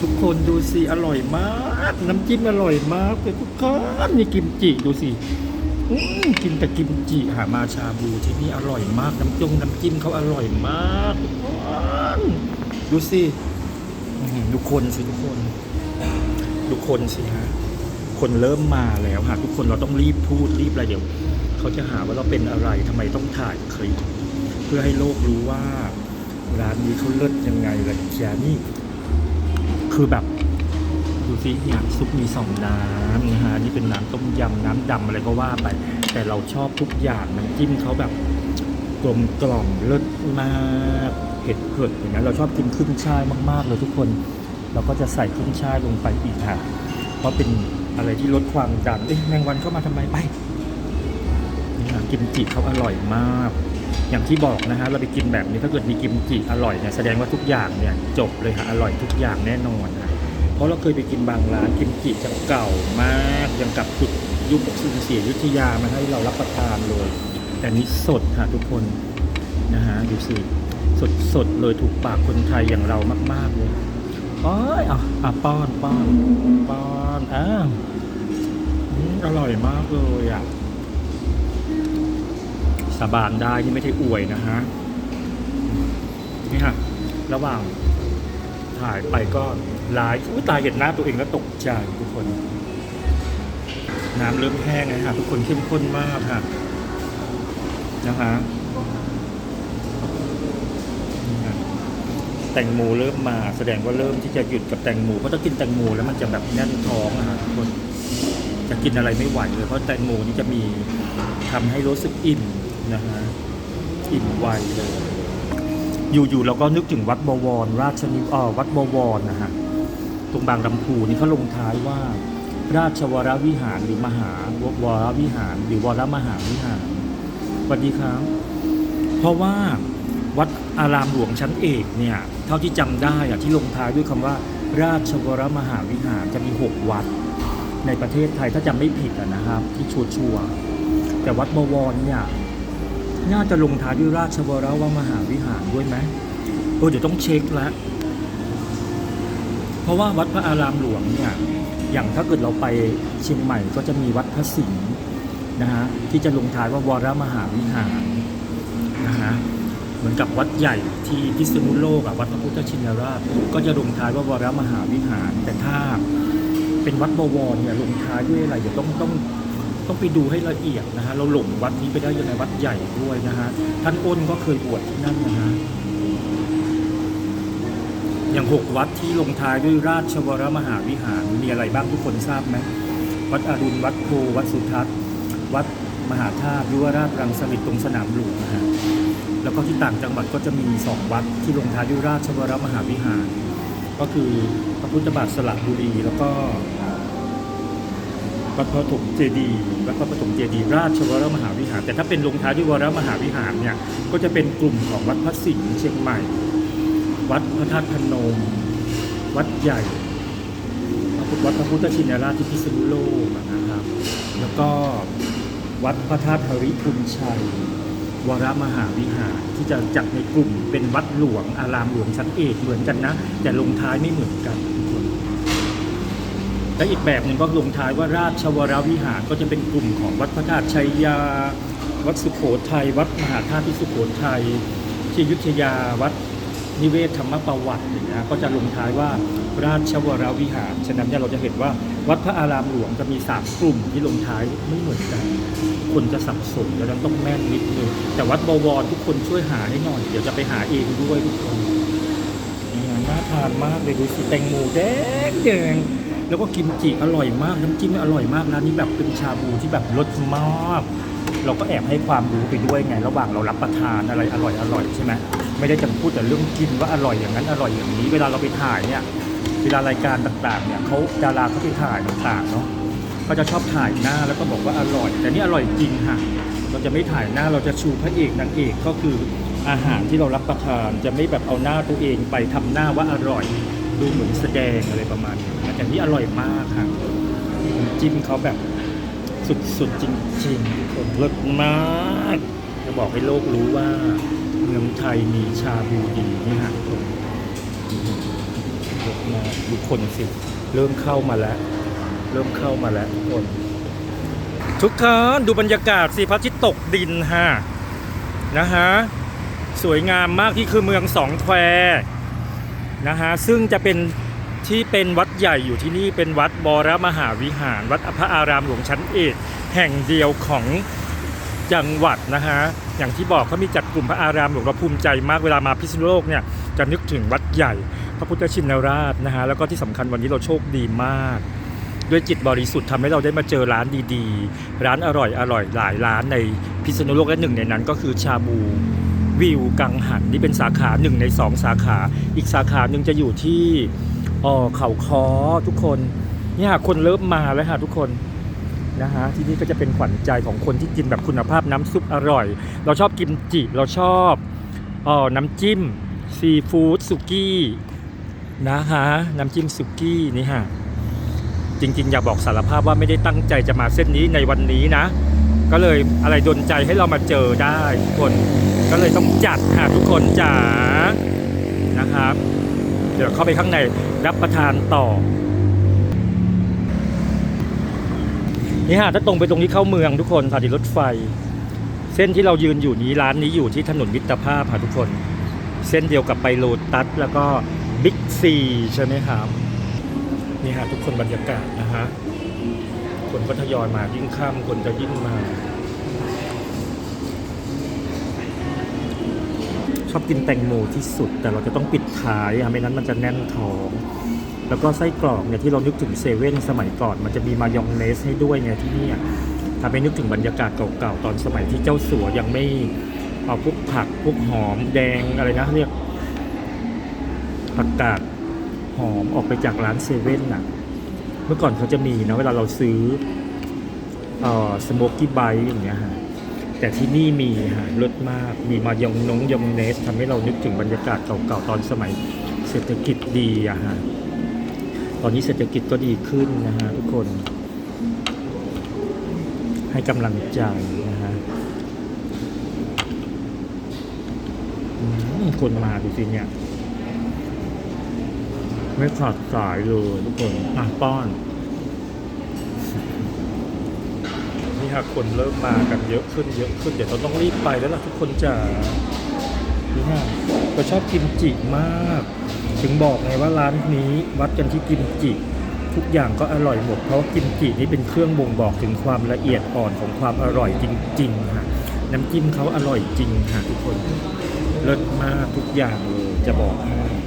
ทุกคนดูสิอร่อยมาก น้ำจิ้มอร่อยมากเลยทุกคนนี่กิมจิดูสิกินแต่กิมจิหามาชาบูที่นี่อร่อยมากน้ำจงน้ำจิ้มเขาอร่อยมากทุกคนดูสิทุกคนสิทุกคน ทุกคนสิฮะคนเริ่มมาแล้วฮะทุกคนเราต้องรีบพูดรีบอะไรเดี๋ยวเขาจะหาว่าเราเป็นอะไรทำไมต้องถ่ายคลิปเพื่อให้โลกรู้ว่า ร้านนี้เขาเลิศยังไงล่ะแกนี่ คือแบบ ดูสิเนี่ยซุปมีสองน้ำนะฮะนี่เป็นน้ำต้มยำน้ำดำอะไรก็ว่าไป แต่เราชอบทุกอย่างน้ำจิ้มเขาแบบกลมกล่อมเลิศมากเผ็ดเผ็ดอย่างนั้นเราชอบกินขึ้นช่ายมาก ๆ เลยทุกคน เราก็จะใส่ขึ้นช่ายลงไปอีกค่ะ เพราะเป็นอะไรที่ลดความดันเอ๊ะแมงวันเข้ามาทำไมไปนี่ค่ะกิมจิเขาอร่อยมาก อย่างที่บอกนะฮะเราไปกินแบบนี้ถ้าเกิดมีกิมจิอร่อยเนี่ยแสดงว่าทุกอย่างเนี่ยจบเลยค่ะอร่อยทุกอย่างแน่นอนค่ะเพราะเราเคยไปกินบางร้านกิมจิจะเก่ามากยังกับจุดยุคสุนเสียยุทธยามาให้เรารับประทานเลย แต่นี้สดค่ะทุกคนนะฮะดูสิสดสดเลยถูกปากคนไทยอย่างเรามาก ๆเลยโอ้ยอะอะป้อนป้อนป้อนอ้าวอร่อยมากเลยอะ สาบานได้ที่ไม่ใช่อวยนะฮะนี่ฮะระหว่างถ่ายไปก็ลฟ์อุ้ยตายเห็นหน้าตัวเองแล้วตกใจทุกคน น้ำเริ่มแห้งนะฮะทุกคนเข้มข้นมากค่ะนะฮะแตงโมเริ่มมาแสดงว่าเริ่มที่จะหยุดกับแตงโมเพราะถ้ากินแตงโมแล้วมันจะแบบแน่นท้องนะฮะทุกคนจะกินอะไรไม่ไหวเลยเพราะแตงโมนี่จะมีทำให้รู้สึกอิ่ม นะฮะอิ่มไวเลย อยู่ๆเราก็นึกถึงวัดบวร ราชนิเออวัดบวรนะฮะตรงบางลำพูนี่เขาลงท้ายว่า ราชวรวิหารหรือมหาวรวิหาร หรือวรมหาวิหารสวัสดีครับ เพราะว่าวัดอารามหลวงชั้นเอกเนี่ย เท่าที่จำได้อะที่ลงท้ายด้วยคำว่า ราชวรมหาวิหารจะมีหกวัด ในประเทศไทยถ้าจำไม่ผิดะนะครับ ที่ชัวร์แต่วัดบวรเนี่ย น่าจะลงท้ายด้วยราชวรวมหาวิหารด้วยไหมเออเดี๋ยวต้องเช็คละเพราะว่าวัดพระอารามหลวงเนี่ยอย่างถ้าเกิดเราไปเชียงใหม่ก็จะมีวัดพระสิงห์นะฮะที่จะลงท้ายว่าวรมหาวิหารนะฮะเหมือนกับวัดใหญ่ที่พิษณุโลกอะวัดพระพุทธชินราชก็จะลงท้ายว่าวรมหาวิหาร แต่ถ้าเป็นวัดบวรเนี่ยลงท้ายด้วยอะไรเดี๋ยวต้องต้อง ต้องไปดูให้ละเอียดนะฮะเราหลงวัดนี้ไปได้ยังไงวัดใหญ่ด้วยนะฮะท่านอ้นก็เคยบวชที่นั่นนะฮะอย่างหกวัดที่ลงท้ายด้วยราชวรมหาวิหารมีอะไรบ้างทุกคนทราบไหมวัดอรุณวัดโพวัดสุทัศน์ วัดมหาธาตุยุวราชรังสฤษตรงสนามหลวงนะฮะแล้วก็ที่ต่างจังหวัดก็จะมีสองวัดที่ลงท้ายด้วยราชวรมหาวิหาร ก็คือพระพุทธบาทสระบุรีแล้วก็ วัดพระปฐมเจดีย์วัดพระปฐมเจดีย์ราชวรมหาวิหาร แต่ถ้าเป็นลงท้ายด้วยวรมหาวิหารเนี่ยก็จะเป็นกลุ่มของวัดพระสิงห์เชียงใหม่ วัดพระธาตุพนม วัดใหญ่วัดพระพุทธชินราชที่พิษณุโลกนะครับ แล้วก็วัดพระธาตุหริพุนชัย วรมหาวิหารที่จะจัดในกลุ่มเป็นวัดหลวงอารามหลวงชั้นเอกเหมือนกันนะ แต่ลงท้ายไม่เหมือนกัน และอีกแบบหนึ่งก็ลงท้ายว่าราชวรวิหารก็จะเป็นกลุ่มของวัดพระธาตุชัยยา วัดสุโขทัยวัดมหาธาตุที่สุโขทัยที่ยุธยาวัดนิเวศธรรมประวัติอย่างเงี้ยก็จะลงท้ายว่าราชวรวิหาร ฉะนั้นเนี่ยเราจะเห็นว่าวัดพระอารามหลวงจะมีสามกลุ่มที่ลงท้ายไม่เหมือนกัน คนจะสับสนแล้วต้องแม่นนิดนึงแต่วัดบวรทุกคนช่วยหาให้หน่อย เดี๋ยวจะไปหาเองด้วยทุกคนนี่ฮะน่าทานมากเลยดูสิแตงโมแดงแดง แล้วก็กิมจิอร่อยมากน้ำจิ้มอร่อยมากร้านนี้แบบเป็นชาบูที่แบบรสมากเราก็แอบให้ความรู้ไปด้วยไง ระหว่างเรารับประทานอะไรอร่อยอร่อยใช่ไหมไม่ได้จะพูดแต่เรื่องกินว่าอร่อยอย่างนั้นอร่อยอย่างนี้ เวลาเราไปถ่ายเนี่ยเวลารายการต่างๆเนี่ยเขาดาราเขาไปถ่ายต่างๆเนาะก็จะชอบถ่ายหน้าแล้วก็บอกว่าอร่อย แต่นี่อร่อยจริงค่ะเราจะไม่ถ่ายหน้าเราจะชูพระเอกนางเอกก็คืออาหารที่เรารับประทานจะไม่แบบเอาหน้าตัวเองไปทำหน้าว่าอร่อย ดูเหมือนแสดงอะไรประมาณนี้แต่นี่อร่อยมากค่ะจิ้มเขาแบบสุดๆจริงๆคนเลิศมากจะบอกให้โลกรู้ว่าเมืองไทยมีชาบูดีนี่ฮะทุกคนเยอะมากดูคนสิ เริ่มเข้ามาแล้ว เริ่มเข้ามาแล้วทุกคน ทุกคนดูบรรยากาศสิพระอาทิตย์ตกดินฮะนะฮะสวยงามมากที่คือเมืองสองแคว นะฮะซึ่งจะเป็นที่เป็นวัดใหญ่อยู่ที่นี่เป็นวัดบรมหาวิหาร วัดพระอารามหลวงชั้นเอกแห่งเดียวของจังหวัดนะฮะอย่างที่บอกเขามีจัดกลุ่มพระอารามหลวงเราภูมิใจมากเวลามาพิษณุโลกเนี่ยจะนึกถึงวัดใหญ่พระพุทธชินราชนะฮะแล้วก็ที่สำคัญวันนี้เราโชคดีมาก ด้วยจิตบริสุทธิ์ทำให้เราได้มาเจอร้านดีๆ ร้านอร่อยอร่อยหลายร้านในพิษณุโลกและหนึ่งในนั้นก็คือชาบู วิวกังหันนี่เป็นสาขาหนึ่งในสองสาขา อีกสาขาหนึ่งจะอยู่ที่อ๋อเขาคอทุกคนเนี่ยคนเริ่มมาแล้วค่ะทุกคนนะฮะที่นี่ก็จะเป็นขวัญใจของคนที่กินแบบคุณภาพน้ำซุปอร่อย เราชอบกิมจิเราชอบอ๋อน้ำจิ้มซีฟู้ดสุกี้นะฮะน้ำจิ้มสุกี้นี่ฮะจริงๆ อยากบอกสารภาพว่าไม่ได้ตั้งใจจะมาเส้นนี้ในวันนี้นะ ก็เลยอะไรดนใจให้เรามาเจอได้ทุกคน ก็เลยต้องจัดค่ะทุกคนจ๋านะครับ เดี๋ยวเข้าไปข้างในรับประทานต่อนี่ฮะถ้าตรงไปตรงที่เข้าเมืองทุกคนสถานีรถไฟ เส้นที่เรายืนอยู่นี้ร้านนี้อยู่ที่ถนนมิตรภาพค่ะทุกคน เส้นเดียวกับไปโลตัสแล้วก็บิ๊กซีใช่ไหมครับนี่ฮะทุกคนบรรยากาศนะฮะคนก็ทยอยมายิ่งข้ามคนจะยิ่งมา ชอบกินแตงโมที่สุด แต่เราจะต้องปิดท้ายอะไม่นั้นมันจะแน่นท้อง แล้วก็ไส้กรอกเนี่ยที่เรานึกถึงเซเว่นสมัยก่อน มันจะมีมายองเนสให้ด้วยไงที่นี่ทำให้นึกถึงบรรยากาศเก่าๆตอนสมัยที่เจ้าสัวยังไม่เอาพวกผักพวกหอมแดงอะไรนะเรียกผักกาดหอมออกไปจากร้านเซเว่นน่ะ เมื่อก่อนเขาจะมีนะเวลาเราซื้อเอ่อสโมกกี้ไบอย่างเงี้ยฮะ แต่ที่นี่มีฮะรสมาก มีมายองนงยองเนสทำให้เรานึกถึงบรรยากาศเก่าๆตอนสมัยเศรษฐกิจดีอะฮะตอนนี้เศรษฐกิจก็ดีขึ้นนะฮะทุกคน ให้กำลังใจนะฮะคนมาดูสิเนี่ย ไม่ขาดสายเลยทุกคนอะป้อน นี่ะคนเริ่มมากันเยอะขึ้นเยอะขึ้นเดี๋ยวเราต้องรีบไปแล้วล่ะทุกคนจ๋านี่ฮะเราชอบกิมจิมาก ถึงบอกไงว่าร้านนี้วัดกันที่กิมจิทุกอย่างก็อร่อยหมด เพราะกิมจินี่เป็นเครื่องบ่งบอกถึงความละเอียดอ่อนของความอร่อยจริงๆฮะน้ำจิ้มเขาอร่อยจริงฮะทุกคนเลิศมากทุกอย่างเลยจะบอกให้